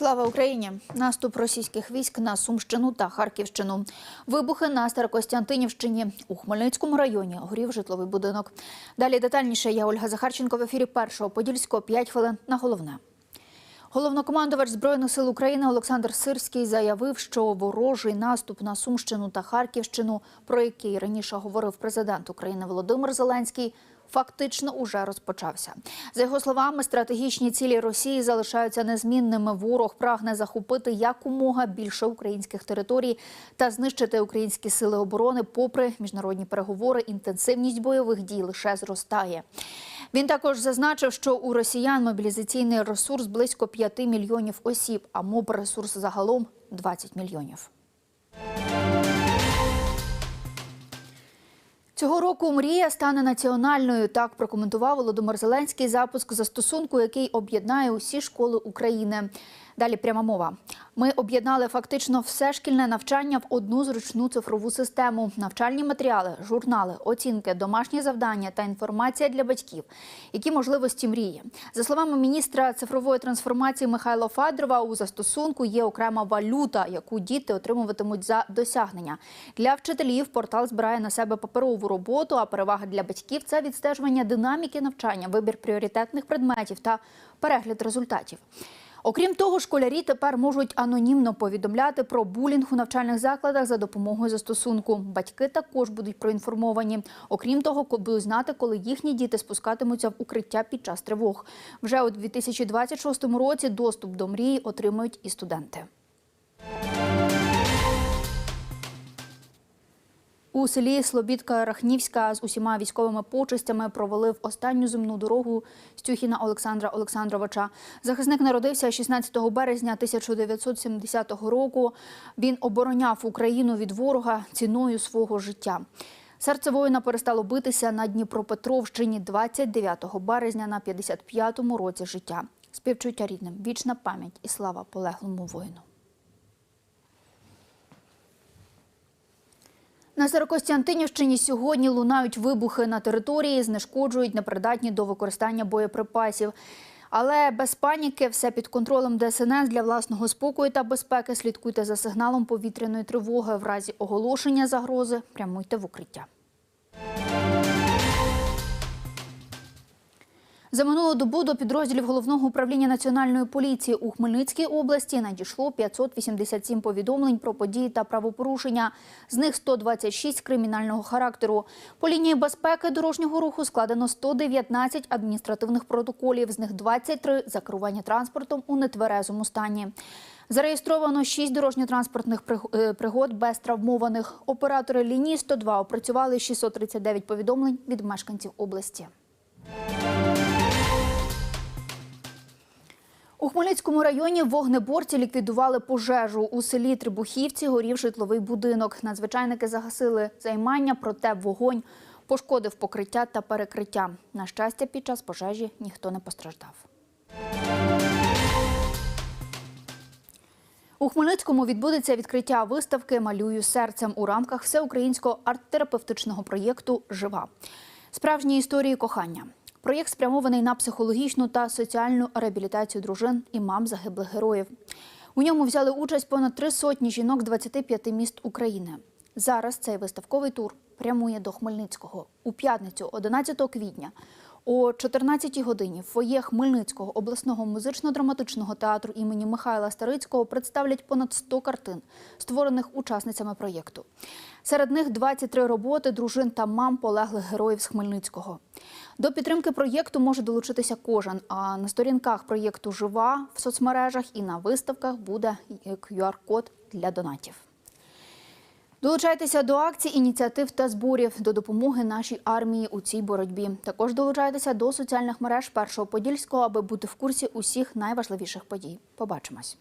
Слава Україні! Наступ російських військ на Сумщину та Харківщину. Вибухи на Старокостянтинівщині. У Хмельницькому районі горів житловий будинок. Далі детальніше я Ольга Захарченко в ефірі першого Подільського 5 хвилин на головне. Головнокомандувач Збройних сил України Олександр Сирський заявив, що ворожий наступ на Сумщину та Харківщину, про який раніше говорив президент України Володимир Зеленський, фактично уже розпочався. За його словами, стратегічні цілі Росії залишаються незмінними. Ворог прагне захопити якомога більше українських територій та знищити українські сили оборони. Попри міжнародні переговори, інтенсивність бойових дій лише зростає. Він також зазначив, що у росіян мобілізаційний ресурс близько 5 мільйонів осіб, а моб ресурс загалом 20 мільйонів. Цього року мрія стане національною. Так прокоментував Володимир Зеленський запуск застосунку, який об'єднає усі школи України. Далі пряма мова. Ми об'єднали фактично все шкільне навчання в одну зручну цифрову систему: навчальні матеріали, журнали, оцінки, домашні завдання та інформація для батьків. Які можливості мрії? За словами міністра цифрової трансформації Михайла Фадрова, у застосунку є окрема валюта, яку діти отримуватимуть за досягнення. Для вчителів портал збирає на себе паперову роботу, а перевага для батьків це відстежування динаміки навчання, вибір пріоритетних предметів та перегляд результатів. Окрім того, школярі тепер можуть анонімно повідомляти про булінг у навчальних закладах за допомогою застосунку. Батьки також будуть проінформовані. Окрім того, будуть знати, коли їхні діти спускатимуться в укриття під час тривог. Вже у 2026 році доступ до мрії отримають і студенти. У селі Слобідка Рахнівська з усіма військовими почестями провалив останню земну дорогу Стюхіна Олександра Олександровича. Захисник народився 16 березня 1970 року. Він обороняв Україну від ворога ціною свого життя. Серце воїна перестало битися на Дніпропетровщині 29 березня на 55-му році життя. Співчуття рідним, вічна пам'ять і слава полеглому воїну. На Старокостянтинівщині сьогодні лунають вибухи на території, знешкоджують непридатні до використання боєприпасів. Але без паніки, все під контролем ДСНС для власного спокою та безпеки. Слідкуйте за сигналом повітряної тривоги. В разі оголошення загрози прямуйте в укриття. За минулу добу до підрозділів головного управління національної поліції у Хмельницькій області надійшло 587 повідомлень про події та правопорушення. З них 126 кримінального характеру. По лінії безпеки дорожнього руху складено 119 адміністративних протоколів. З них 23 – за керування транспортом у нетверезому стані. Зареєстровано 6 дорожньо-транспортних пригод без травмованих. Оператори лінії 102 опрацювали 639 повідомлень від мешканців області. У Хмельницькому районі вогнеборці ліквідували пожежу. У селі Трибухівці горів житловий будинок. Надзвичайники загасили займання, проте вогонь пошкодив покриття та перекриття. На щастя, під час пожежі ніхто не постраждав. У Хмельницькому відбудеться відкриття виставки Малюю серцем у рамках всеукраїнського арт-терапевтичного проєкту Жива справжні історії кохання. Проєкт спрямований на психологічну та соціальну реабілітацію дружин і мам загиблих героїв. У ньому взяли участь понад три сотні жінок 25 міст України. Зараз цей виставковий тур прямує до Хмельницького у п'ятницю, 11 квітня. О 14-й годині в фоє Хмельницького обласного музично-драматичного театру імені Михайла Старицького представлять понад 100 картин, створених учасницями проєкту. Серед них 23 роботи дружин та мам полеглих героїв з Хмельницького. До підтримки проєкту може долучитися кожен. А на сторінках проєкту Жива в соцмережах і на виставках буде QR-код для донатів. Долучайтеся до акцій, ініціатив та зборів до допомоги нашій армії у цій боротьбі. Також долучайтеся до соціальних мереж Першого Подільського, аби бути в курсі усіх найважливіших подій. Побачимось.